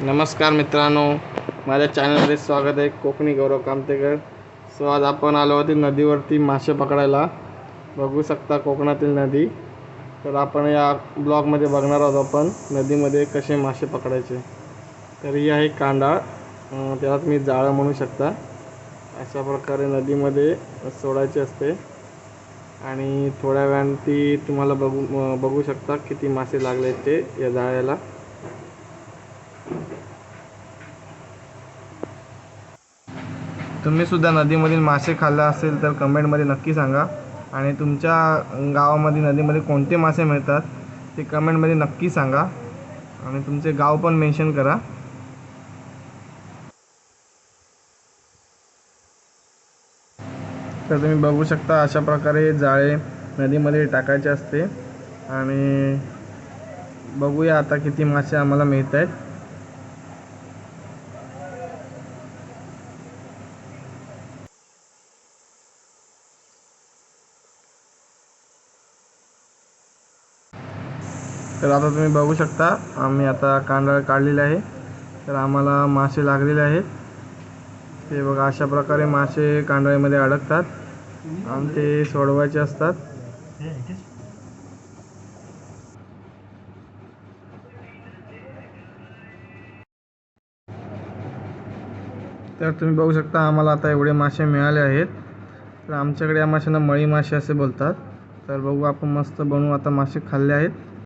नमस्कार मित्रांनो माझ्या चॅनलमध्ये स्वागत आहे कोकणी गौरव कामतेकर. सो आज आपण आलो होती नदीवरती मासे पकडायला. बघू शकता कोकणातील नदी. तर आपण या ब्लॉगमध्ये बघणार आहोत आपण नदीमध्ये कसे मासे पकडायचे. तर ही आहे कांडाळ त्याला तुम्ही जाळं म्हणू शकता. अशा प्रकारे नदीमध्ये सोडायची असते. आणि थोड्या वेळाने ती तुम्हाला बघू बघू शकता किती मासे लागले ते या जाळ्याला. तुम्ही सुद्धा नदीमधील मासे खाल्ला असेल तर कमेंटमध्ये नक्की सांगा. आणि तुमच्या गावामध्ये नदीमध्ये कोणते मासे मिळतात ते कमेंटमध्ये नक्की सांगा. आणि तुमचे गाव पण मेन्शन करा. तर तुम्ही बघू शकता अशा प्रकारे जाळे नदीमध्ये टाकायचे असते. आणि बघूया आता किती मासे आम्हाला मिळत आहेत तर आता तुम्ही बघू शकता आम्ही आता कांदा काढलेले आहे. तर आम्हाला मासे लागलेले आहेत. ते बघा अशा प्रकारे मासे कांदळ्यामध्ये अडकतात आणि ते सोडवायचे असतात. तर तुम्ही बघू शकता आम्हाला आता एवढे मासे मिळाले आहेत. तर आमच्याकडे या माशांना मळी मासे असे बोलतात. तर बघू आपण मस्त बनवू आता मासे खाल्ले आहेत.